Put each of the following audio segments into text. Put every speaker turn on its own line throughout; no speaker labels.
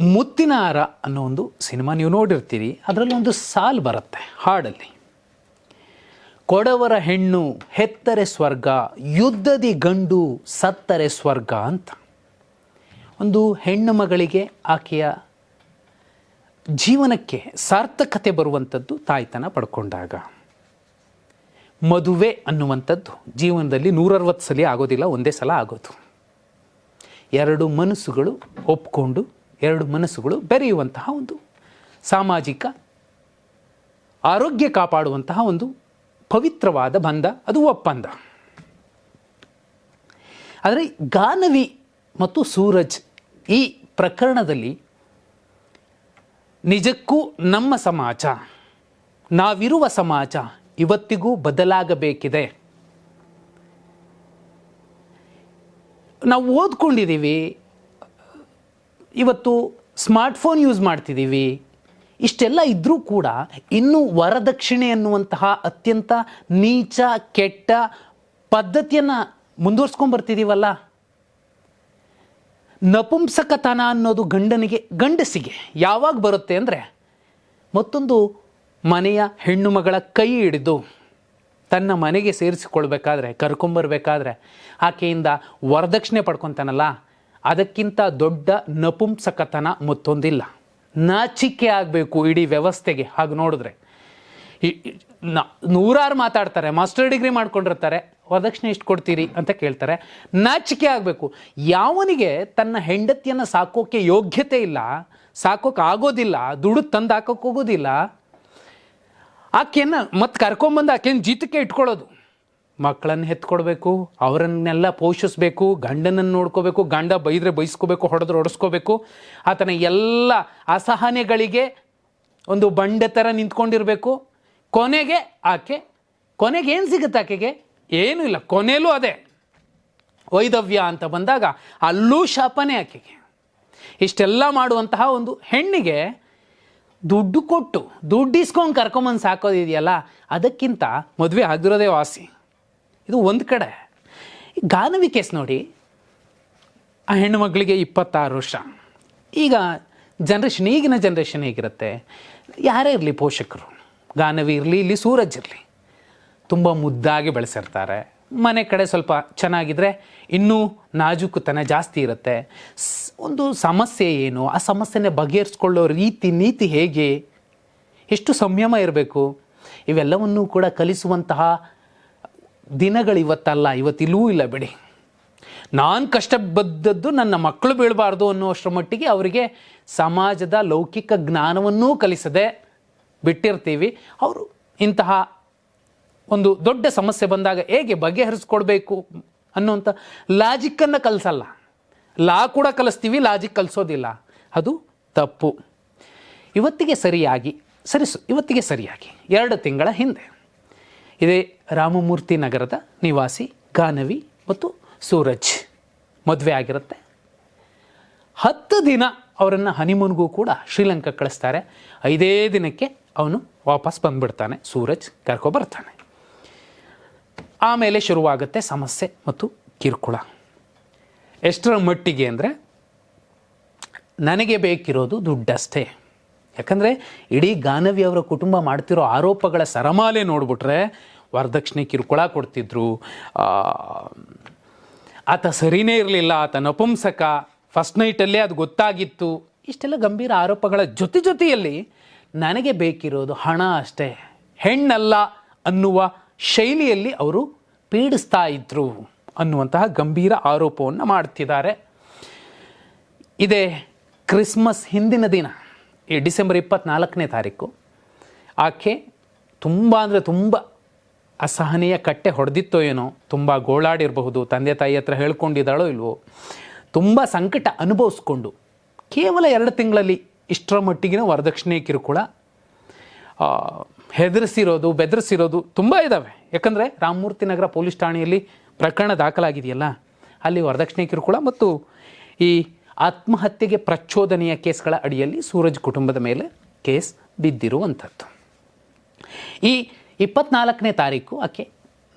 ಮುತ್ತಿನ ಹಾರ ಅನ್ನೋ ಒಂದು ಸಿನಿಮಾ ನೀವು ನೋಡಿರ್ತೀರಿ, ಅದರಲ್ಲಿ ಒಂದು ಸಾಲು ಬರುತ್ತೆ ಹಾಡಲ್ಲಿ. ಕೊಡವರ ಹೆಣ್ಣು ಹೆತ್ತರೆ ಸ್ವರ್ಗ, ಯುದ್ಧದಿ ಗಂಡು ಸತ್ತರೆ ಸ್ವರ್ಗ ಅಂತ. ಒಂದು ಹೆಣ್ಣು ಮಗಳಿಗೆ ಆಕೆಯ ಜೀವನಕ್ಕೆ ಸಾರ್ಥಕತೆ ಬರುವಂಥದ್ದು ತಾಯ್ತನ ಪಡ್ಕೊಂಡಾಗ. ಮದುವೆ ಅನ್ನುವಂಥದ್ದು ಜೀವನದಲ್ಲಿ ನೂರರವತ್ತು ಸಲ ಆಗೋದಿಲ್ಲ, ಒಂದೇ ಸಲ ಆಗೋದು. ಎರಡು ಮನಸ್ಸುಗಳು ಒಪ್ಕೊಂಡು ಎರಡು ಮನಸ್ಸುಗಳು ಬೆರೆಯುವಂತಹ ಒಂದು ಸಾಮಾಜಿಕ ಆರೋಗ್ಯ ಕಾಪಾಡುವಂತಹ ಒಂದು ಪವಿತ್ರವಾದ ಬಂಧ, ಅದು ಒಪ್ಪಂದ. ಆದರೆ ಗಾನವಿ ಮತ್ತು ಸೂರಜ್ ಈ ಪ್ರಕರಣದಲ್ಲಿ ನಿಜಕ್ಕೂ ನಮ್ಮ ಸಮಾಜ, ನಾವಿರುವ ಸಮಾಜ ಇವತ್ತಿಗೂ ಬದಲಾಗಬೇಕಿದೆ. ನಾವು ಓದ್ಕೊಂಡಿದ್ದೀವಿ ಇವತ್ತು ಸ್ಮಾರ್ಟ್ಫೋನ್ ಯೂಸ್ ಮಾಡ್ತಿದ್ದೀವಿ. ಇಷ್ಟೆಲ್ಲ ಇದ್ದರೂ ಕೂಡ ಇನ್ನೂ ವರದಕ್ಷಿಣೆ ಅನ್ನುವಂತಹ ಅತ್ಯಂತ ನೀಚ, ಕೆಟ್ಟ ಪದ್ಧತಿಯನ್ನು ಮುಂದುವರ್ಸ್ಕೊಂಡ್ಬರ್ತಿದ್ದೀವಲ್ಲ ನಪುಂಸಕತನ ಅನ್ನೋದು ಗಂಡನಿಗೆ, ಗಂಡಸಿಗೆ ಯಾವಾಗ ಬರುತ್ತೆ ಅಂದರೆ ಮತ್ತೊಂದು ಮನೆಯ ಹೆಣ್ಣು ಮಗಳ ಕೈ ಹಿಡಿದು ತನ್ನ ಮನೆಗೆ ಸೇರಿಸಿಕೊಳ್ಬೇಕಾದ್ರೆ ಕರ್ಕೊಂಬರ್ಬೇಕಾದ್ರೆ ಆಕೆಯಿಂದ ವರದಕ್ಷಿಣೆ ಪಡ್ಕೊತಾನಲ್ಲ? ಅದಕ್ಕಿಂತ ದೊಡ್ಡ ನಪುಂಸಕತನ ಮತ್ತೊಂದಿಲ್ಲ. ನಾಚಿಕೆ ಆಗಬೇಕು ಇಡೀ ವ್ಯವಸ್ಥೆಗೆ. ಹಾಗೆ ನೋಡಿದ್ರೆ. ನೂರಾರು ಮಾತಾಡ್ತಾರೆ, ಮಾಸ್ಟರ್ ಡಿಗ್ರಿ ಮಾಡ್ಕೊಂಡಿರ್ತಾರೆ, ವರದಕ್ಷಿಣೆ ಇಷ್ಟು ಕೊಡ್ತೀರಿ ಅಂತ ಕೇಳ್ತಾರೆ. ನಾಚಿಕೆ ಆಗಬೇಕು. ಯಾವನಿಗೆ ತನ್ನ ಹೆಂಡತಿಯನ್ನು ಸಾಕೋಕ್ಕೆ ಯೋಗ್ಯತೆ ಇಲ್ಲ, ಸಾಕೋಕೆ ಆಗೋದಿಲ್ಲ, ದುಡ್ಡು ತಂದು ಹಾಕೋಕೆ ಹೋಗೋದಿಲ್ಲ, ಆಕೆಯನ್ನು ಮತ್ತೆ ಕರ್ಕೊಂಬಂದು ಆಕೆಯನ್ನು ಜೀತಕ್ಕೆ ಇಟ್ಕೊಳ್ಳೋದು. ಮಕ್ಕಳನ್ನು ಹೆತ್ಕೊಡ್ಬೇಕು, ಅವರನ್ನೆಲ್ಲ ಪೋಷಿಸ್ಬೇಕು, ಗಂಡನನ್ನು ನೋಡ್ಕೋಬೇಕು, ಗಂಡ ಬೈದರೆ ಬೈಸ್ಕೋಬೇಕು, ಹೊಡೆದ್ರೆ ಹೊಡೆಸ್ಕೋಬೇಕು. ಆತನ ಎಲ್ಲ ಅಸಹನೆಗಳಿಗೆ ಒಂದು ಬಂಡೆ ಥರ ನಿಂತ್ಕೊಂಡಿರಬೇಕು. ಕೊನೆಗೆ ಆಕೆ, ಕೊನೆಗೆ ಏನು ಸಿಗುತ್ತೆ ಆಕೆಗೆ? ಏನೂ ಇಲ್ಲ ಕೊನೆಯಲ್ಲೂ ಅದೇ. ವೈದವ್ಯ ಅಂತ ಬಂದಾಗ ಅಲ್ಲೂ ಶಾಪನೆ ಆಕೆಗೆ. ಇಷ್ಟೆಲ್ಲ ಮಾಡುವಂತಹ ಒಂದು ಹೆಣ್ಣಿಗೆ ದುಡ್ಡು ಕೊಟ್ಟು ದುಡ್ಡು ಇಸ್ಕೊಂಡು ಕರ್ಕೊಂಬಂದು ಸಾಕೋದಿದೆಯಲ್ಲ, ಅದಕ್ಕಿಂತ ಮದುವೆ ಆಗಿರೋದೇ ವಾಸಿ. ಇದು ಒಂದು ಕಡೆ. ಗಾನವಿ ಕೇಸ್ ನೋಡಿ, ಆ ಹೆಣ್ಣು ಮಗಳಿಗೆ ಇಪ್ಪತ್ತಾರು ವರ್ಷ. ಈಗ ಜನ್ರೇಷನ್ ಈಗಿನ ಜನ್ರೇಷನ್ ಹೇಗಿರುತ್ತೆ? ಯಾರೇ ಇರಲಿ ಪೋಷಕರು, ಗಾನವಿ ಇರಲಿ, ಇಲ್ಲಿ ಸೂರಜ್ ಇರಲಿ, ತುಂಬ ಮುದ್ದಾಗಿ ಬೆಳೆಸಿರ್ತಾರೆ. ಮನೆ ಕಡೆ ಸ್ವಲ್ಪ ಚೆನ್ನಾಗಿದ್ದರೆ ಇನ್ನೂ ನಾಜೂಕುತನ ಜಾಸ್ತಿ ಇರುತ್ತೆ. ಒಂದು ಸಮಸ್ಯೆ ಏನು? ಆ ಸಮಸ್ಯೆನ ಬಗೆಹರಿಸ್ಕೊಳ್ಳೋ ರೀತಿ, ನೀತಿ ಹೇಗೆ? ಎಷ್ಟು ಸಂಯಮ ಇರಬೇಕು? ಇವೆಲ್ಲವನ್ನೂ ಕೂಡ ಕಲಿಸುವಂತಹ ದಿನಗಳು ಇವತ್ತಲ್ಲ ಇವತ್ತಿಲ್ಲೂ ಇಲ್ಲ ಬಿಡಿ. ನಾನು ಕಷ್ಟ ಬದ್ದದ್ದು ನನ್ನ ಮಕ್ಕಳು ಬೀಳಬಾರ್ದು ಅನ್ನುವಷ್ಟರ ಮಟ್ಟಿಗೆ ಅವರಿಗೆ ಸಮಾಜದ ಲೌಕಿಕ ಜ್ಞಾನವನ್ನೂ ಕಲಿಸದೆ ಬಿಟ್ಟಿರ್ತೀವಿ. ಅವರು ಇಂತಹ ಒಂದು ದೊಡ್ಡ ಸಮಸ್ಯೆ ಬಂದಾಗ ಹೇಗೆ ಬಗೆಹರಿಸ್ಕೊಡ್ಬೇಕು ಅನ್ನುವಂಥ ಲಾಜಿಕ್ಕನ್ನು ಕಲಿಸಲ್ಲ. ಲಾ ಕೂಡ ಕಲಿಸ್ತೀವಿ ಲಾಜಿಕ್ ಕಲಿಸೋದಿಲ್ಲ. ಅದು ತಪ್ಪು. ಇವತ್ತಿಗೆ ಸರಿಯಾಗಿ, ಸರಿಸು, ಇವತ್ತಿಗೆ ಸರಿಯಾಗಿ. ಎರಡು ತಿಂಗಳ ಹಿಂದೆ. ಇದೇ ರಾಮಮೂರ್ತಿ ನಗರದ ನಿವಾಸಿ, ಗಾನವಿ ಮತ್ತು ಸೂರಜ್ ಮದುವೆ ಆಗಿರುತ್ತೆ. ಹತ್ತು ದಿನ ಅವರನ್ನು ಹನಿಮೂನ್ಗೂ ಕೂಡ ಶ್ರೀಲಂಕಾ ಕಳಿಸ್ತಾರೆ. ಐದೇ ದಿನಕ್ಕೆ ಅವನು ವಾಪಸ್ ಬಂದುಬಿಡ್ತಾನೆ. ಸೂರಜ್ ಕರ್ಕೊಬರ್ತಾನೆ ಆಮೇಲೆ ಶುರುವಾಗುತ್ತೆ ಸಮಸ್ಯೆ ಮತ್ತು ಕಿರುಕುಳ. ಎಷ್ಟರ ಮಟ್ಟಿಗೆ ಅಂದರೆ, ನನಗೆ ಬೇಕಿರೋದು ದುಡ್ಡಷ್ಟೇ. ಯಾಕಂದರೆ ಇಡೀ ಗಾನವಿ ಅವರ ಕುಟುಂಬ ಮಾಡ್ತಿರೋ ಆರೋಪಗಳ ಸರಮಾಲೆ ನೋಡ್ಬಿಟ್ರೆ ವರದಕ್ಷಿಣೆ ಕಿರುಕುಳ ಕೊಡ್ತಿದ್ರು. ಆತ ಸರಿನೇ ಇರಲಿಲ್ಲ. ಆತ ನಪುಂಸಕ ಫಸ್ಟ್ ನೈಟಲ್ಲೇ ಅದು ಗೊತ್ತಾಗಿತ್ತು. ಇಷ್ಟೆಲ್ಲ ಗಂಭೀರ ಆರೋಪಗಳ ಜೊತೆ ಜೊತೆಯಲ್ಲಿ ನನಗೆ ಬೇಕಿರೋದು ಹಣ ಅಷ್ಟೇ. ಹೆಣ್ಣಲ್ಲ ಅನ್ನುವ ಶೈಲಿಯಲ್ಲಿ ಅವರು ಪೀಡಿಸ್ತಾ ಇದ್ರು ಅನ್ನುವಂತಹ ಗಂಭೀರ ಆರೋಪವನ್ನು ಮಾಡ್ತಿದ್ದಾರೆ. ಇದೇ ಕ್ರಿಸ್ಮಸ್ ಹಿಂದಿನ ದಿನ, ಈ ಡಿಸೆಂಬರ್ ಇಪ್ಪತ್ನಾಲ್ಕನೇ ತಾರೀಕು, ಆಕೆ ತುಂಬ ಅಂದರೆ ತುಂಬ ಅಸಹನೀಯ ಕಟ್ಟೆ ಹೊಡೆದಿತ್ತೋ ಏನೋ, ತುಂಬ ಗೋಳಾಡಿರಬಹುದು, ತಂದೆ ತಾಯಿ ಹತ್ರ ಹೇಳ್ಕೊಂಡಿದ್ದಾಳೋ ಇಲ್ವೋ, ತುಂಬ ಸಂಕಟ ಅನುಭವಿಸ್ಕೊಂಡು, ಕೇವಲ ಎರಡು ತಿಂಗಳಲ್ಲಿ ಇಷ್ಟರ ಮಟ್ಟಿಗಿನ ವರದಕ್ಷಿಣೆ ಕಿರುಕುಳ ಹೆದರಿಸಿರೋದು, ಬೆದರಿಸಿರೋದು ತುಂಬ ಇದ್ದಾವೆ ಯಾಕಂದರೆ ರಾಮಮೂರ್ತಿ ನಗರ ಪೊಲೀಸ್ ಠಾಣೆಯಲ್ಲಿ ಪ್ರಕರಣ ದಾಖಲಾಗಿದೆಯಲ್ಲ, ಅಲ್ಲಿ ವರದಕ್ಷಿಣೆ ಕಿರುಕುಳ ಮತ್ತು ಈ ಆತ್ಮಹತ್ಯೆಗೆ ಪ್ರಚೋದನೆಯ ಕೇಸ್ಗಳ ಅಡಿಯಲ್ಲಿ ಸೂರಜ್ ಕುಟುಂಬದ ಮೇಲೆ ಕೇಸ್ ಬಿದ್ದಿರುವಂಥದ್ದು. ಈ ಇಪ್ಪತ್ನಾಲ್ಕನೇ ತಾರೀಕು ಆಕೆ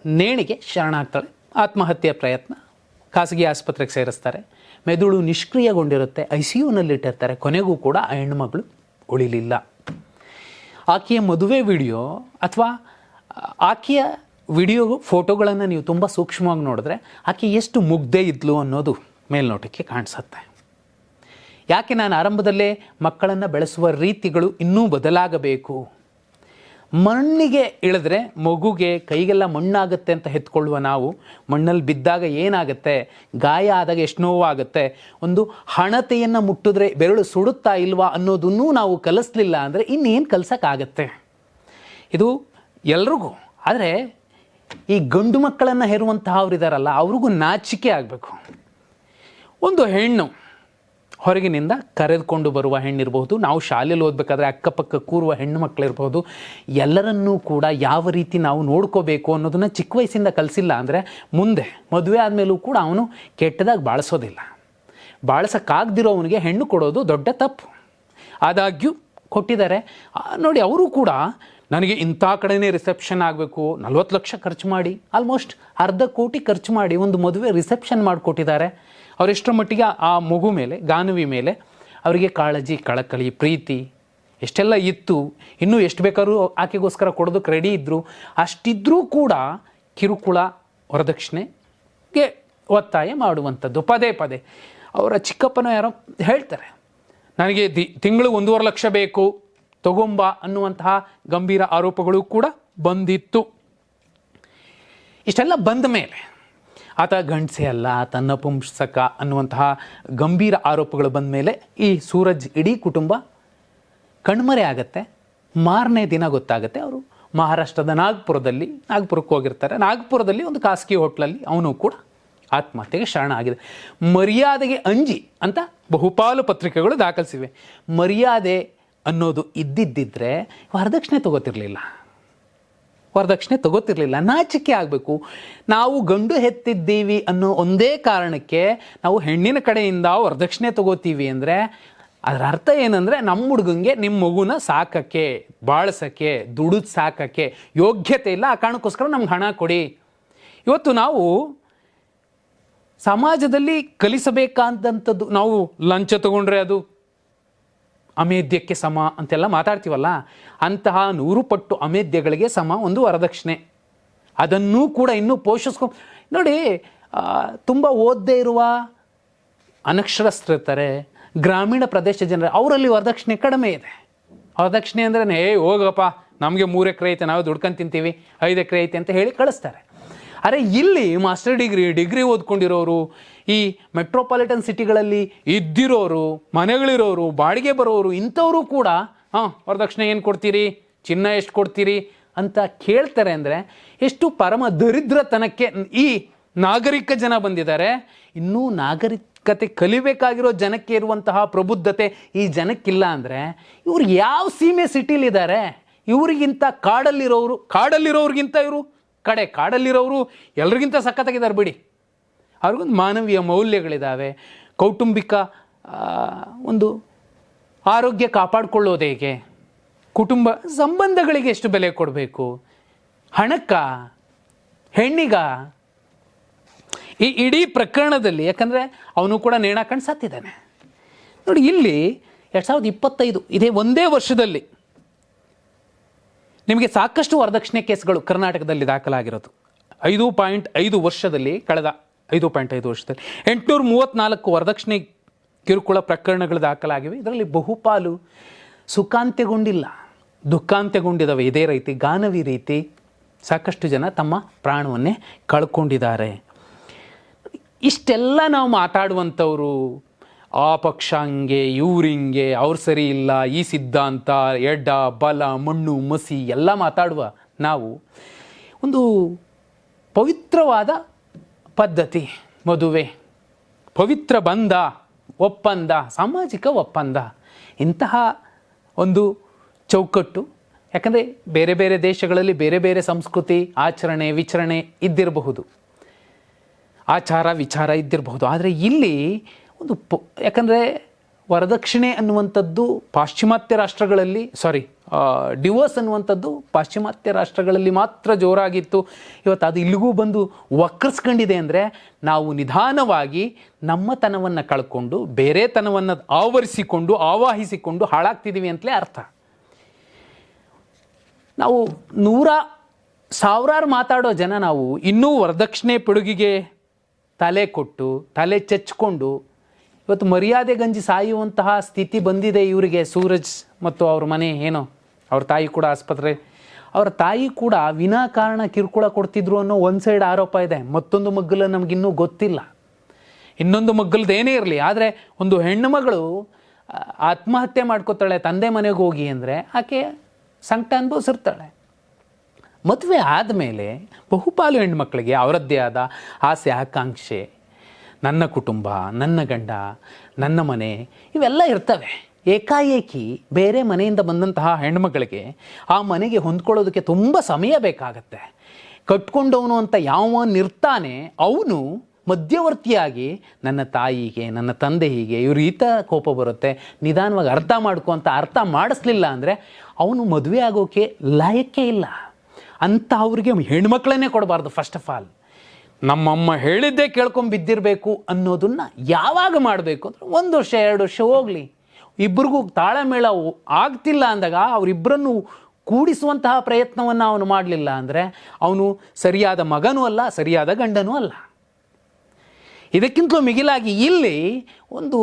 ನೇಣಿಗೆ ಶರಣಾಗ್ತಾಳೆ. ಆತ್ಮಹತ್ಯೆ ಪ್ರಯತ್ನ. ಖಾಸಗಿ ಆಸ್ಪತ್ರೆಗೆ ಸೇರಿಸ್ತಾರೆ. ಮೆದುಳು ನಿಷ್ಕ್ರಿಯಗೊಂಡಿರುತ್ತೆ. ಐ ಸಿ ಯುನಲ್ಲಿಟ್ಟಿರ್ತಾರೆ ಕೊನೆಗೂ ಕೂಡ ಆ ಹೆಣ್ಣುಮಗಳು ಉಳಿಲಿಲ್ಲ. ಆಕೆಯ ಮದುವೆ ವಿಡಿಯೋ ಅಥವಾ ಆಕೆಯ ವಿಡಿಯೋ ಫೋಟೋಗಳನ್ನು ನೀವು ತುಂಬ ಸೂಕ್ಷ್ಮವಾಗಿ ನೋಡಿದ್ರೆ ಆಕೆ ಎಷ್ಟು ಮುಗ್ಧೆ ಇದ್ಲು ಅನ್ನೋದು ಮೇಲ್ನೋಟಕ್ಕೆ ಕಾಣಿಸುತ್ತೆ. ಯಾಕೆ ನಾನು ಆರಂಭದಲ್ಲೇ ಮಕ್ಕಳನ್ನು ಬೆಳೆಸುವ ರೀತಿಗಳು ಇನ್ನೂ ಬದಲಾಗಬೇಕು? ಮಣ್ಣಿಗೆ ಇಳಿದ್ರೆ ಮಗುಗೆ ಕೈಗೆಲ್ಲ ಮಣ್ಣಾಗುತ್ತೆ ಅಂತ ಹೆತ್ಕೊಳ್ಳುವ ನಾವು, ಮಣ್ಣಲ್ಲಿ ಬಿದ್ದಾಗ ಏನಾಗುತ್ತೆ? ಗಾಯ ಆದಾಗ ಎಷ್ಟು ನೋವಾಗುತ್ತೆ? ಒಂದು ಹಣತೆಯನ್ನು ಮುಟ್ಟಿದ್ರೆ ಬೆರಳು ಸುಡುತ್ತಾ ಇಲ್ವಾ ಅನ್ನೋದನ್ನೂ ನಾವು ಕಲಿಸ್ಲಿಲ್ಲ ಅಂದರೆ ಇನ್ನೇನು ಕಲಿಸೋಕ್ಕಾಗತ್ತೆ? ಇದು ಎಲ್ರಿಗೂ. ಆದರೆ ಈ ಗಂಡು ಮಕ್ಕಳನ್ನು ಹೆರುವಂತಹವ್ರಿದಾರಲ್ಲ, ಅವ್ರಿಗೂ ನಾಚಿಕೆ ಆಗಬೇಕು. ಒಂದು ಹೆಣ್ಣು ಹೊರಗಿನಿಂದ ಕರೆದುಕೊಂಡು ಬರುವ ಹೆಣ್ಣಿರಬಹುದು, ನಾವು ಶಾಲೆಯಲ್ಲಿ ಓದಬೇಕಾದ್ರೆ ಅಕ್ಕಪಕ್ಕ ಕೂರುವ ಹೆಣ್ಣು ಮಕ್ಕಳಿರ್ಬೋದು ಎಲ್ಲರನ್ನೂ ಕೂಡ ಯಾವ ರೀತಿ ನಾವು ನೋಡ್ಕೋಬೇಕು ಅನ್ನೋದನ್ನು ಚಿಕ್ಕ ವಯಸ್ಸಿಂದ ಕಲಿಸಿಲ್ಲ ಅಂದರೆ ಮುಂದೆ ಮದುವೆ ಆದಮೇಲೂ ಕೂಡ ಅವನು ಕೆಟ್ಟದಾಗಿ ಬಾಳಿಸೋದಿಲ್ಲ. ಬಾಳ್ಸೋಕ್ಕಾಗದಿರೋವನಿಗೆ ಹೆಣ್ಣು ಕೊಡೋದು ದೊಡ್ಡ ತಪ್ಪು. ಆದಾಗ್ಯೂ ಕೊಟ್ಟಿದ್ದಾರೆ. ನೋಡಿ, ಅವರು ಕೂಡ ನನಗೆ ಇಂಥ ಕಡೆಯೇ ರಿಸೆಪ್ಷನ್ ಆಗಬೇಕು, ನಲ್ವತ್ತು ಲಕ್ಷ ಖರ್ಚು ಮಾಡಿ, ಆಲ್ಮೋಸ್ಟ್ ಅರ್ಧ ಕೋಟಿ ಖರ್ಚು ಮಾಡಿ ಒಂದು ಮದುವೆ ರಿಸೆಪ್ಷನ್ ಮಾಡಿಕೊಟ್ಟಿದ್ದಾರೆ. ಅವರೆಷ್ಟರ ಮಟ್ಟಿಗೆ ಆ ಮಗು ಮೇಲೆ, ಗಾನವಿ ಮೇಲೆ ಅವರಿಗೆ ಕಾಳಜಿ, ಕಳಕಳಿ, ಪ್ರೀತಿ ಎಷ್ಟೆಲ್ಲ ಇತ್ತು. ಇನ್ನೂ ಎಷ್ಟು ಬೇಕಾದ್ರೂ ಆಕೆಗೋಸ್ಕರ ಕೊಡೋದಕ್ಕೆ ರೆಡಿ ಇದ್ದರು ಅಷ್ಟಿದ್ರೂ ಕೂಡ ಕಿರುಕುಳ ವರದಕ್ಷಿಣೆಗೆ ಒತ್ತಾಯ ಮಾಡುವಂಥದ್ದು. ಪದೇ ಪದೇ. ಅವರ ಚಿಕ್ಕಪ್ಪನ ಯಾರೋ ಹೇಳ್ತಾರೆ, ನನಗೆ ದಿ ತಿಂಗಳು ಒಂದೂವರೆ ಲಕ್ಷ ಬೇಕು, ತಗೊಂಬ ಅನ್ನುವಂತಹ ಗಂಭೀರ ಆರೋಪಗಳು ಕೂಡ ಬಂದಿತ್ತು. ಇಷ್ಟೆಲ್ಲ ಬಂದ ಮೇಲೆ ಆತ ಗಂಡಸೆ ಅಲ್ಲ, ತನ್ನ ಪುಂಸಕ ಅನ್ನುವಂತಹ ಗಂಭೀರ ಆರೋಪಗಳು ಬಂದ ಮೇಲೆ ಈ ಸೂರಜ್ ಇಡೀ ಕುಟುಂಬ ಕಣ್ಮರೆ ಆಗತ್ತೆ. ಮಾರನೇ ದಿನ ಗೊತ್ತಾಗುತ್ತೆ ಅವರು. ಮಹಾರಾಷ್ಟ್ರದ ನಾಗ್ಪುರದಲ್ಲಿ, ನಾಗ್ಪುರಕ್ಕೆ ಹೋಗಿರ್ತಾರೆ. ನಾಗ್ಪುರದಲ್ಲಿ ಒಂದು ಖಾಸಗಿ ಹೋಟ್ಲಲ್ಲಿ ಅವನು ಕೂಡ ಆತ್ಮಹತ್ಯೆಗೆ ಶರಣ ಆಗಿದೆ. ಮರ್ಯಾದೆಗೆ ಅಂಜಿ ಅಂತ ಬಹುಪಾಲು ಪತ್ರಿಕೆಗಳು ದಾಖಲಿಸಿವೆ. ಮರ್ಯಾದೆ ಅನ್ನೋದು ಇದ್ದಿದ್ದಿದ್ರೆ ವರದಕ್ಷಿಣೆ ತಗೋತಿರ್ಲಿಲ್ಲ. ವರದಕ್ಷಿಣೆ ತಗೋತಿರ್ಲಿಲ್ಲ. ನಾಚಿಕೆ ಆಗಬೇಕು. ನಾವು ಗಂಡು ಹೆತ್ತಿದ್ದೀವಿ ಅನ್ನೋ ಒಂದೇ ಕಾರಣಕ್ಕೆ ನಾವು ಹೆಣ್ಣಿನ ಕಡೆಯಿಂದ ವರದಕ್ಷಿಣೆ ತಗೋತೀವಿ ಅಂದರೆ ಅದರ ಅರ್ಥ ಏನಂದರೆ ನಮ್ಮ ಹುಡುಗಂಗೆ ನಿಮ್ಮ ಮಗುನ ಸಾಕಕ್ಕೆ, ಬಾಳ್ಸಕ್ಕೆ, ದುಡಿದು ಸಾಕಕ್ಕೆ ಯೋಗ್ಯತೆ ಇಲ್ಲ. ಆ ಕಾರಣಕ್ಕೋಸ್ಕರ ನಮ್ಗೆ ಹಣ ಕೊಡಿ. ಇವತ್ತು ನಾವು ಸಮಾಜದಲ್ಲಿ ಕಲಿಸಬೇಕಾದಂಥದ್ದು ನಾವು ಲಂಚ ತಗೊಂಡ್ರೆ ಅದು ಅಮೇಧ್ಯಕ್ಕೆ ಸಮ ಅಂತೆಲ್ಲ ಮಾತಾಡ್ತೀವಲ್ಲ, ಅಂತಹ ನೂರು ಪಟ್ಟು ಅಮೇಧ್ಯಗಳಿಗೆ ಸಮ ಒಂದು ವರದಕ್ಷಿಣೆ. ಅದನ್ನೂ ಕೂಡ ಇನ್ನೂ ಪೋಷಿಸ್ಕೊ, ನೋಡಿ ತುಂಬ ಓದದೇ ಇರುವ ಅನಕ್ಷರಸ್ಥರಿರ್ತಾರೆ, ಗ್ರಾಮೀಣ ಪ್ರದೇಶ ಜನರು, ಅವರಲ್ಲಿ ವರದಕ್ಷಿಣೆ ಕಡಿಮೆ ಇದೆ. ವರದಕ್ಷಿಣೆ ಅಂದ್ರೆ ಏ ಹೋಗಪ್ಪ, ನಮಗೆ ಮೂರು ಎಕರೆ ಐತೆ, ನಾವು ದುಡ್ಕೊಂಡು ತಿಂತೀವಿ, ಐದು ಎಕರೆ ಐತೆ ಅಂತ ಹೇಳಿ ಕಳಿಸ್ತಾರೆ. ಅರೆ ಇಲ್ಲಿ ಮಾಸ್ಟರ್ ಡಿಗ್ರಿ ಡಿಗ್ರಿ ಓದ್ಕೊಂಡಿರೋರು, ಈ ಮೆಟ್ರೋಪಾಲಿಟನ್ ಸಿಟಿಗಳಲ್ಲಿ ಇದ್ದಿರೋರು, ಮನೆಗಳಿರೋರು, ಬಾಡಿಗೆ ಬರೋರು, ಇಂಥವರು ಕೂಡ, ಹಾಂ, ವರದಕ್ಷಿಣೆ ಏನು ಕೊಡ್ತೀರಿ? ಚಿನ್ನ ಎಷ್ಟು ಕೊಡ್ತೀರಿ? ಅಂತ ಕೇಳ್ತಾರೆ ಅಂದರೆ ಎಷ್ಟು ಪರಮ ದರಿದ್ರತನಕ್ಕೆ ಈ ನಾಗರಿಕ ಜನ ಬಂದಿದ್ದಾರೆ. ಇನ್ನೂ ನಾಗರಿಕತೆ ಕಲಿಬೇಕಾಗಿರೋ ಜನಕ್ಕೆ ಇರುವಂತಹ ಪ್ರಬುದ್ಧತೆ ಈ ಜನಕ್ಕಿಲ್ಲ ಅಂದರೆ ಇವ್ರು ಯಾವ ಸೀಮೆ ಸಿಟಿಲಿದ್ದಾರೆ ಇವರಿಗಿಂತ ಕಾಡಲ್ಲಿರೋರು, ಕಾಡಲ್ಲಿರೋರಿಗಿಂತ ಇವರು ಕಡೆ ಕಾಡಲ್ಲಿರೋರು ಎಲ್ರಿಗಿಂತ ಸಖತ್ತಾಗಿದ್ದಾರೆ ಬಿಡಿ. ಅವ್ರಿಗೊಂದು ಮಾನವೀಯ ಮೌಲ್ಯಗಳಿದ್ದಾವೆ ಕೌಟುಂಬಿಕ ಒಂದು ಆರೋಗ್ಯ ಕಾಪಾಡಿಕೊಳ್ಳೋದು ಹೇಗೆ? ಕುಟುಂಬ ಸಂಬಂಧಗಳಿಗೆ ಎಷ್ಟು ಬೆಲೆ ಕೊಡಬೇಕು? ಹಣಕ್ಕ? ಹೆಣ್ಣಿಗ? ಈ ಇಡೀ ಪ್ರಕರಣದಲ್ಲಿ, ಯಾಕಂದರೆ ಅವನು ಕೂಡ ನೇಣಾಕಂಡು ಸತ್ತಿದ್ದಾನೆ. ನೋಡಿ, ಇಲ್ಲಿ ಎರಡು ಸಾವಿರದ ಇಪ್ಪತ್ತೈದು, ಇದೇ ಒಂದೇ ವರ್ಷದಲ್ಲಿ ನಿಮಗೆ ಸಾಕಷ್ಟು ವರದಕ್ಷಿಣೆ ಕೇಸ್ಗಳು ಕರ್ನಾಟಕದಲ್ಲಿ ದಾಖಲಾಗಿರೋದು. ಐದು ಪಾಯಿಂಟ್ ಐದು ವರ್ಷದಲ್ಲಿ ಕಳೆದ ಐದು ಪಾಯಿಂಟ್ ಐದು ವರ್ಷದಲ್ಲಿ ಎಂಟುನೂರ ಮೂವತ್ತ್ನಾಲ್ಕು ವರದಕ್ಷಿಣೆ ಕಿರುಕುಳ ಪ್ರಕರಣಗಳು ದಾಖಲಾಗಿವೆ. ಇದರಲ್ಲಿ ಬಹುಪಾಲು ಸುಖಾಂತ್ಯಗೊಂಡಿಲ್ಲ. ದುಃಖಾಂತ್ಯಗೊಂಡಿದ್ದಾವೆ ಇದೇ ರೀತಿ, ಗಾನವಿ ರೀತಿ ಸಾಕಷ್ಟು ಜನ ತಮ್ಮ ಪ್ರಾಣವನ್ನೇ ಕಳ್ಕೊಂಡಿದ್ದಾರೆ. ಇಷ್ಟೆಲ್ಲ ನಾವು ಮಾತಾಡುವಂಥವ್ರು ಆ ಪಕ್ಷ ಹಂಗೆ ಇವ್ರಿಂಗೆ ಅವ್ರು ಸರಿ ಇಲ್ಲ, ಈ ಸಿದ್ಧಾಂತ ಎಡ್ಡ ಬಲ, ಮಣ್ಣು, ಮಸಿ ಎಲ್ಲ ಮಾತಾಡುವ ನಾವು ಒಂದು ಪವಿತ್ರವಾದ ಪದ್ಧತಿ, ಮದುವೆ. ಪವಿತ್ರ ಬಂಧ ಒಪ್ಪಂದ, ಸಾಮಾಜಿಕ ಒಪ್ಪಂದ, ಇಂತಹ ಒಂದು ಚೌಕಟ್ಟು. ಯಾಕಂದರೆ ಬೇರೆ ಬೇರೆ ದೇಶಗಳಲ್ಲಿ ಬೇರೆ ಬೇರೆ ಸಂಸ್ಕೃತಿ, ಆಚರಣೆ, ವಿಚರಣೆ ಇದ್ದಿರಬಹುದು. ಆಚಾರ, ವಿಚಾರ ಇದ್ದಿರಬಹುದು. ಆದರೆ ಇಲ್ಲಿ ಒಂದು ಪ, ಯಾಕಂದರೆ ವರದಕ್ಷಿಣೆ ಅನ್ನುವಂಥದ್ದು ಪಾಶ್ಚಿಮಾತ್ಯ ರಾಷ್ಟ್ರಗಳಲ್ಲಿ ಸಾರಿ ಡಿವೋರ್ಸ್ ಅನ್ನುವಂಥದ್ದು ಪಾಶ್ಚಿಮಾತ್ಯ ರಾಷ್ಟ್ರಗಳಲ್ಲಿ ಮಾತ್ರ ಜೋರಾಗಿತ್ತು. ಇವತ್ತು ಅದು ಇಲ್ಲಿಗೂ ಬಂದು ವಕ್ರಿಸ್ಕೊಂಡಿದೆ ಅಂದರೆ ನಾವು ನಿಧಾನವಾಗಿ ನಮ್ಮತನವನ್ನು ಕಳ್ಕೊಂಡು, ಬೇರೆತನವನ್ನು ಆವರಿಸಿಕೊಂಡು, ಆವಾಹಿಸಿಕೊಂಡು ಹಾಳಾಗ್ತಿದ್ದೀವಿ ಅಂತಲೇ ಅರ್ಥ. ನಾವು ನೂರ ಸಾವಿರಾರು ಮಾತಾಡೋ ಜನ ನಾವು ಇನ್ನೂ ವರದಕ್ಷಿಣೆ ಪಿಡುಗಿಗೆ ತಲೆ ಕೊಟ್ಟು, ತಲೆ ಚಚ್ಕೊಂಡು ಇವತ್ತು ಮರ್ಯಾದೆ ಗಂಜಿ ಸಾಯುವಂತಹ ಸ್ಥಿತಿ ಬಂದಿದೆ ಇವರಿಗೆ, ಸೂರಜ್ ಮತ್ತು ಅವ್ರ ಮನೆ, ಏನೋ, ಅವ್ರ ತಾಯಿ ಕೂಡ ಆಸ್ಪತ್ರೆ. ಅವ್ರ ತಾಯಿ ಕೂಡ ವಿನಾಕಾರಣ ಕಿರುಕುಳ ಕೊಡ್ತಿದ್ರು ಅನ್ನೋ ಒಂದು ಸೈಡ್ ಆರೋಪ ಇದೆ. ಮತ್ತೊಂದು ಮಗ್ಗಲು ನಮಗಿನ್ನೂ ಗೊತ್ತಿಲ್ಲ. ಇನ್ನೊಂದು ಮಗ್ಗಲ್ದು ಏನೇ ಇರಲಿ, ಆದರೆ ಒಂದು ಹೆಣ್ಣು ಮಗಳು ಆತ್ಮಹತ್ಯೆ ಮಾಡ್ಕೋತಾಳೆ, ತಂದೆ ಮನೆಗೆ ಹೋಗಿ ಅಂದರೆ ಆಕೆ ಸಂಕಟ ಅನುಭವಿಸಿರ್ತಾಳೆ. ಮದುವೆ ಆದಮೇಲೆ ಬಹುಪಾಲು ಹೆಣ್ಮಕ್ಳಿಗೆ ಅವರದ್ದೇ ಆದ ಆಸೆ, ಆಕಾಂಕ್ಷೆ ನನ್ನ ಕುಟುಂಬ, ನನ್ನ ಗಂಡ, ನನ್ನ ಮನೆ ಇವೆಲ್ಲ ಇರ್ತವೆ. ಏಕಾಏಕಿ ಬೇರೆ ಮನೆಯಿಂದ ಬಂದಂತಹ ಹೆಣ್ಮಗಳಿಗೆ ಆ ಮನೆಗೆ ಹೊಂದ್ಕೊಳ್ಳೋದಕ್ಕೆ ತುಂಬ ಸಮಯ ಬೇಕಾಗತ್ತೆ. ಕಟ್ಕೊಂಡವನು ಅಂತ ಯಾವ ನಿರ್ತಾನೆ ಅವನು ಮಧ್ಯವರ್ತಿಯಾಗಿ ನನ್ನ ತಾಯಿಗೆ, ನನ್ನ ತಂದೆ ಹೀಗೆ ಇವ್ರು ಈತ ಕೋಪ ಬರುತ್ತೆ, ನಿಧಾನವಾಗಿ ಅರ್ಥ ಮಾಡ್ಕೊ ಅಂತ ಅರ್ಥ ಮಾಡಿಸ್ಲಿಲ್ಲ ಅಂದರೆ ಅವನು ಮದುವೆ ಆಗೋಕೆ ಲಾಯಕ್ಕೆ ಇಲ್ಲ. ಅಂತ ಅವ್ರಿಗೆ ಹೆಣ್ಮಕ್ಳನ್ನೇ ಕೊಡಬಾರ್ದು ಫಸ್ಟ್ ಆಫ್ ಆಲ್ ನಮ್ಮಮ್ಮ ಹೇಳಿದ್ದೇ ಕೇಳ್ಕೊಂಡು ಬಿದ್ದಿರಬೇಕು ಅನ್ನೋದನ್ನು ಯಾವಾಗ ಮಾಡಬೇಕು ಅಂದರೆ ಒಂದು ವರ್ಷ, ಎರಡು ವರ್ಷ ಹೋಗಲಿ. ಇಬ್ಬರಿಗೂ ತಾಳಮೇಳ ಆಗ್ತಿಲ್ಲ ಅಂದಾಗ ಅವರಿಬ್ಬರನ್ನು ಕೂಡಿಸುವಂತಹ ಪ್ರಯತ್ನವನ್ನು ಅವನು ಮಾಡಲಿಲ್ಲ ಅಂದರೆ ಅವನು ಸರಿಯಾದ ಮಗನೂ ಅಲ್ಲ, ಸರಿಯಾದ ಗಂಡನೂ ಅಲ್ಲ. ಇದಕ್ಕಿಂತಲೂ ಮಿಗಿಲಾಗಿ ಇಲ್ಲಿ ಒಂದು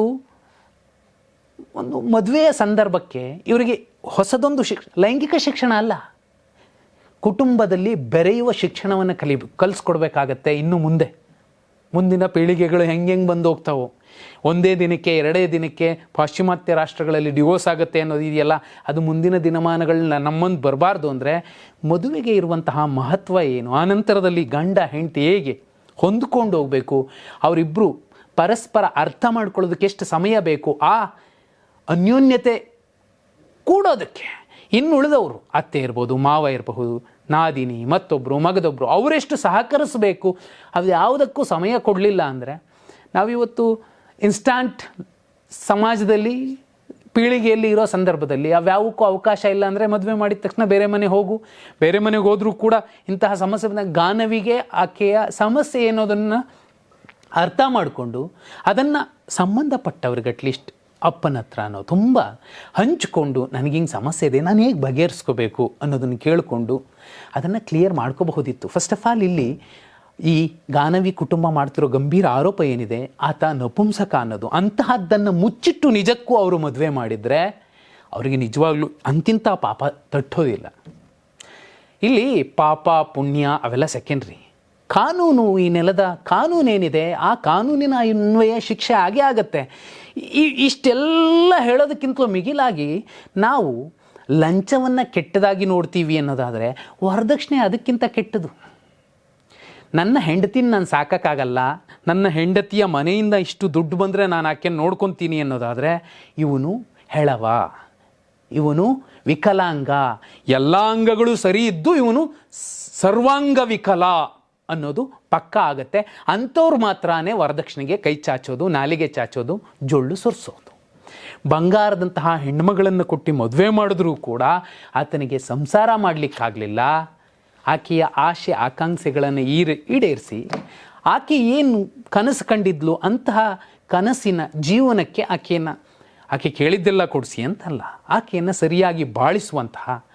ಒಂದು ಮದುವೆಯ ಸಂದರ್ಭಕ್ಕೆ ಇವರಿಗೆ ಹೊಸದೊಂದು ಶಿಕ್ಷ, ಲೈಂಗಿಕ ಶಿಕ್ಷಣ ಅಲ್ಲ. ಕುಟುಂಬದಲ್ಲಿ ಬೆರೆಯುವ ಶಿಕ್ಷಣವನ್ನು ಕಲಿ, ಕಲಿಸ್ಕೊಡ್ಬೇಕಾಗತ್ತೆ ಇನ್ನು ಮುಂದೆ. ಮುಂದಿನ ಪೀಳಿಗೆಗಳು ಹೆಂಗೆ ಹೆಂಗೆ ಬಂದು ಹೋಗ್ತಾವೋ ಒಂದೇ ದಿನಕ್ಕೆ, ಎರಡೇ ದಿನಕ್ಕೆ ಪಾಶ್ಚಿಮಾತ್ಯ ರಾಷ್ಟ್ರಗಳಲ್ಲಿ ಡಿವೋರ್ಸ್ ಆಗುತ್ತೆ ಅನ್ನೋದು ಇದೆಯಲ್ಲ, ಅದು ಮುಂದಿನ ದಿನಮಾನಗಳನ್ನ ನಮ್ಮಂದು ಬರಬಾರ್ದು ಅಂದರೆ ಮದುವೆಗೆ ಇರುವಂತಹ ಮಹತ್ವ ಏನು? ಆನಂತರದಲ್ಲಿ ಗಂಡ, ಹೆಂಡತಿ ಹೇಗೆ ಹೊಂದ್ಕೊಂಡು ಹೋಗಬೇಕು? ಅವರಿಬ್ಬರು ಪರಸ್ಪರ ಅರ್ಥ ಮಾಡ್ಕೊಳ್ಳೋದಕ್ಕೆ ಎಷ್ಟು ಸಮಯ ಬೇಕು? ಆ ಅನ್ಯೋನ್ಯತೆ ಕೂಡೋದಕ್ಕೆ. ಇನ್ನು ಉಳಿದವರು ಅತ್ತೆ ಇರ್ಬೋದು, ಮಾವ ಇರಬಹುದು ನಾದಿನಿ ಮತ್ತೊಬ್ಬರು ಮಗದೊಬ್ಬರು ಅವರೆಷ್ಟು ಸಹಕರಿಸಬೇಕು, ಅದು ಯಾವುದಕ್ಕೂ ಸಮಯ ಕೊಡಲಿಲ್ಲ ಅಂದರೆ ನಾವಿವತ್ತು ಇನ್ಸ್ಟಾಂಟ್ ಸಮಾಜದಲ್ಲಿ ಪೀಳಿಗೆಯಲ್ಲಿ ಇರೋ ಸಂದರ್ಭದಲ್ಲಿ ಅವ್ಯಾವಕ್ಕೂ ಅವಕಾಶ ಇಲ್ಲ ಅಂದರೆ ಮದುವೆ ಮಾಡಿದ ತಕ್ಷಣ ಬೇರೆ ಮನೆ ಹೋಗು, ಬೇರೆ ಮನೆಗೆ ಹೋದರೂ ಕೂಡ ಇಂತಹ ಸಮಸ್ಯೆ ಬಂದಾಗ ಗಾನವಿಗೆ ಆಕೆಯ ಸಮಸ್ಯೆ ಏನೋದನ್ನು ಅರ್ಥ ಮಾಡಿಕೊಂಡು ಅದನ್ನು ಸಂಬಂಧಪಟ್ಟವ್ರಿಗೆ ಅಟ್ಲೀಸ್ಟ್ ಅಪ್ಪನ ಹತ್ರನೋ ತುಂಬ ಹಂಚಿಕೊಂಡು ನನಗೆ ಹಿಂಗೆ ಸಮಸ್ಯೆ ಇದೆ, ನಾನು ಹೇಗೆ ಬಗೆಹರಿಸ್ಕೋಬೇಕು? ಅನ್ನೋದನ್ನು ಕೇಳಿಕೊಂಡು ಅದನ್ನು ಕ್ಲಿಯರ್ ಮಾಡ್ಕೋಬಹುದಿತ್ತು. ಫಸ್ಟ್ ಆಫ್ ಆಲ್ ಇಲ್ಲಿ ಈ ಗಾನವಿ ಕುಟುಂಬ ಮಾಡ್ತಿರೋ ಗಂಭೀರ ಆರೋಪ ಏನಿದೆ, ಆತ ನಪುಂಸಕ ಅನ್ನೋದು. ಅಂತಹದ್ದನ್ನು ಮುಚ್ಚಿಟ್ಟು ನಿಜಕ್ಕೂ ಅವರು ಮದುವೆ ಮಾಡಿದರೆ ಅವರಿಗೆ ನಿಜವಾಗ್ಲೂ ಅಂತಿಂತ ಪಾಪ ತಟ್ಟೋದಿಲ್ಲ. ಇಲ್ಲಿ ಪಾಪ, ಪುಣ್ಯ ಅವೆಲ್ಲ ಸೆಕೆಂಡ್ರಿ ಕಾನೂನು ಈ ನೆಲದ ಕಾನೂನೇನಿದೆ, ಆ ಕಾನೂನಿನ ಅನ್ವಯ ಶಿಕ್ಷೆ ಆಗೇ ಆಗತ್ತೆ. ಈ ಇಷ್ಟೆಲ್ಲ ಹೇಳೋದಕ್ಕಿಂತಲೂ ಮಿಗಿಲಾಗಿ ನಾವು ಲಂಚವನ್ನು ಕೆಟ್ಟದಾಗಿ ನೋಡ್ತೀವಿ ಅನ್ನೋದಾದರೆ ವರದಕ್ಷಿಣೆ ಅದಕ್ಕಿಂತ ಕೆಟ್ಟದು. ನನ್ನ ಹೆಂಡತಿನ ನಾನು ಸಾಕೋಕ್ಕಾಗಲ್ಲ, ನನ್ನ ಹೆಂಡತಿಯ ಮನೆಯಿಂದ ಇಷ್ಟು ದುಡ್ಡು ಬಂದರೆ ನಾನು ಆಕೆ ನೋಡ್ಕೊತೀನಿ ಅನ್ನೋದಾದರೆ ಇವನು ಹೆಳವ, ಇವನು ವಿಕಲಾಂಗ. ಎಲ್ಲ ಅಂಗಗಳು ಸರಿ ಇದ್ದು ಇವನು ಸರ್ವಾಂಗ ವಿಕಲ. ಅನ್ನೋದು ಪಕ್ಕ ಆಗುತ್ತೆ. ಅಂಥವ್ರು ಮಾತ್ರನೇ ವರದಕ್ಷಿಣೆಗೆ ಕೈ ಚಾಚೋದು, ನಾಲಿಗೆ ಚಾಚೋದು, ಜೊಳ್ಳು ಸುರಿಸೋದು. ಬಂಗಾರದಂತಹ ಹೆಣ್ಮಗಳನ್ನು ಕೊಟ್ಟು ಮದುವೆ ಮಾಡಿದ್ರೂ ಕೂಡ ಆತನಿಗೆ ಸಂಸಾರ ಮಾಡಲಿಕ್ಕಾಗಲಿಲ್ಲ. ಆಕೆಯ ಆಸೆ ಆಕಾಂಕ್ಷೆಗಳನ್ನು ಈರ್, ಈಡೇರಿಸಿ ಆಕೆ ಏನು ಕನಸು ಕಂಡಿದ್ಲು ಅಂತಹ ಕನಸಿನ ಜೀವನಕ್ಕೆ ಆಕೆಯನ್ನು, ಆಕೆ ಕೇಳಿದ್ದೆಲ್ಲ ಕೊಡಿಸಿ ಅಂತಲ್ಲ. ಆಕೆಯನ್ನು ಸರಿಯಾಗಿ ಬಾಳಿಸುವಂತಹ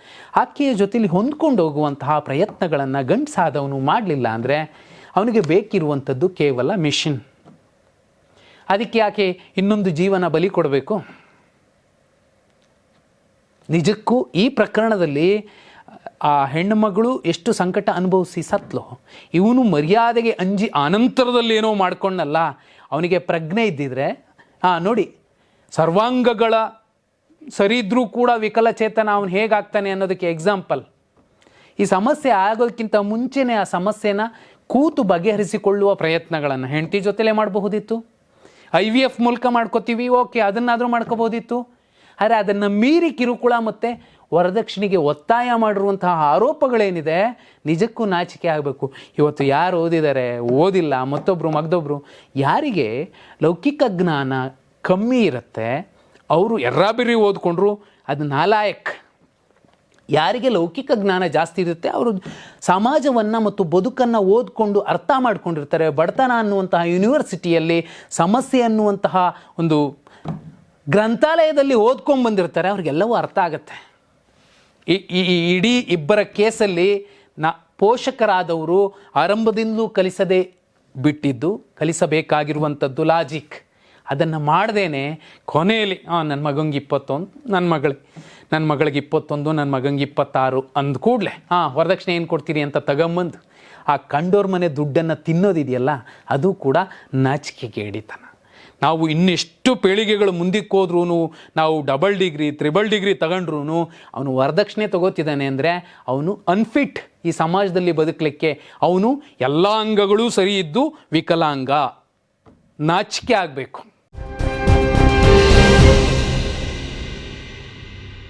ಆಕೆಯ ಜೊತೆಲಿ ಹೊಂದ್ಕೊಂಡು ಹೋಗುವಂತಹ ಪ್ರಯತ್ನಗಳನ್ನು ಗಂಡಸಾದವನು ಮಾಡಲಿಲ್ಲ ಅಂದರೆ ಅವನಿಗೆ ಬೇಕಿರುವಂಥದ್ದು ಕೇವಲ ಮಿಷಿನ್. ಅದಕ್ಕೆ ಯಾಕೆ ಇನ್ನೊಂದು ಜೀವನ ಬಲಿ ಕೊಡಬೇಕು. ನಿಜಕ್ಕೂ ಈ ಪ್ರಕರಣದಲ್ಲಿ, ಆ ಹೆಣ್ಣುಮಗಳು ಎಷ್ಟು ಸಂಕಟ ಅನುಭವಿಸಿ ಸತ್ಲು, ಇವನು ಮರ್ಯಾದೆಗೆ ಅಂಜಿ ಆನಂತರದಲ್ಲಿ ಏನೋ ಮಾಡ್ಕೊಂಡಲ್ಲ, ಅವನಿಗೆ ಪ್ರಜ್ಞೆ ಇದ್ದಿದ್ರೆ ಹಾಂ ನೋಡಿ ಸರ್ವಾಂಗಗಳ ಸರಿ ಇದ್ರೂ ಕೂಡ ವಿಕಲಚೇತನ ಅವನು ಹೇಗಾಗ್ತಾನೆ ಅನ್ನೋದಕ್ಕೆ ಎಕ್ಸಾಂಪಲ್ ಈ ಸಮಸ್ಯೆ ಆಗೋದಕ್ಕಿಂತ ಮುಂಚೆನೇ ಆ ಸಮಸ್ಯೆನ ಕೂತು ಬಗೆಹರಿಸಿಕೊಳ್ಳುವ ಪ್ರಯತ್ನಗಳನ್ನು ಹೆಂಡತಿ ಜೊತೆಲೇ ಮಾಡಬಹುದಿತ್ತು? ಐ ವಿ ಎಫ್ ಮೂಲಕ ಮಾಡ್ಕೋತೀವಿ, ಓಕೆ, ಅದನ್ನಾದರೂ ಮಾಡ್ಕೋಬೋದಿತ್ತು. ಆದರೆ ಅದನ್ನು ಮೀರಿ ಕಿರುಕುಳ ಮತ್ತು ವರದಕ್ಷಿಣೆಗೆ ಒತ್ತಾಯ ಮಾಡಿರುವಂತಹ ಆರೋಪಗಳೇನಿದೆ, ನಿಜಕ್ಕೂ ನಾಚಿಕೆ ಆಗಬೇಕು. ಇವತ್ತು ಯಾರು ಓದಿದ್ದಾರೆ ಓದಿಲ್ಲ ಮತ್ತೊಬ್ಬರು ಮಗದೊಬ್ಬರು ಯಾರಿಗೆ ಲೌಕಿಕ ಜ್ಞಾನ ಕಮ್ಮಿ ಇರುತ್ತೆ ಅವರು ಎರ್ರಾಬಿರಿ ಓದ್ಕೊಂಡ್ರು, ಅದು ನಾಲಾಯಕ್. ಯಾರಿಗೆ ಲೌಕಿಕ ಜ್ಞಾನ ಜಾಸ್ತಿ ಇರುತ್ತೆ, ಅವರು ಸಮಾಜವನ್ನು ಮತ್ತು ಬದುಕನ್ನು ಓದ್ಕೊಂಡು ಅರ್ಥ ಮಾಡ್ಕೊಂಡಿರ್ತಾರೆ. ಬಡತನ ಅನ್ನುವಂತಹ ಯೂನಿವರ್ಸಿಟಿಯಲ್ಲಿ ಸಮಸ್ಯೆ ಅನ್ನುವಂತಹ ಒಂದು ಗ್ರಂಥಾಲಯದಲ್ಲಿ ಓದ್ಕೊಂಡು ಬಂದಿರ್ತಾರೆ, ಅವ್ರಿಗೆಲ್ಲವೂ ಅರ್ಥ ಆಗುತ್ತೆ. ಈ, ಈ- ಇಡೀ ಇಬ್ಬರ ಕೇಸಲ್ಲಿ ನಾ, ಪೋಷಕರಾದವರು ಆರಂಭದಿಂದಲೂ ಕಲಿಸದೆ ಬಿಟ್ಟಿದ್ದು, ಕಲಿಸಬೇಕಾಗಿರುವಂಥದ್ದು ಲಾಜಿಕ್ ಅದನ್ನು ಮಾಡ್ದೇನೆ ಕೊನೆಯಲ್ಲಿ ಹಾಂ ನನ್ನ ಮಗಂಗೆ ಇಪ್ಪತ್ತೊಂದು ನನ್ನ ಮಗಳು ನನ್ನ ಮಗಳಿಗೆ ಇಪ್ಪತ್ತೊಂದು ನನ್ನ ಮಗಂಗೆ ಇಪ್ಪತ್ತಾರು ಅಂದ ಕೂಡಲೇ ಹಾಂ ವರದಕ್ಷಿಣೆ ಏನು ಕೊಡ್ತೀರಿ ಅಂತ ತಗೊಂಬಂದು, ಆ ಕಂಡೋರ್ ಮನೆ ದುಡ್ಡನ್ನು ತಿನ್ನೋದಿದೆಯಲ್ಲ, ಅದು ಕೂಡ ನಾಚಿಕೆಗೇಡಿತನ ನಾವು ಇನ್ನೆಷ್ಟು ಪೀಳಿಗೆಗಳು ಮುಂದಕ್ಕೆ ಹೋದ್ರೂ ನಾವು ಡಬಲ್ ಡಿಗ್ರಿ ತ್ರಿಬಲ್ ಡಿಗ್ರಿ ತಗೊಂಡ್ರೂ ಅವನು ವರದಕ್ಷಿಣೆ ತಗೋತಿದ್ದಾನೆ ಅಂದರೆ ಅವನು ಅನ್ಫಿಟ್ ಈ ಸಮಾಜದಲ್ಲಿ ಬದುಕಲಿಕ್ಕೆ, ಅವನು ಎಲ್ಲ ಅಂಗಗಳೂ ಸರಿ ಇದ್ದು ವಿಕಲಾಂಗ, ನಾಚಿಕೆ ಆಗಬೇಕು.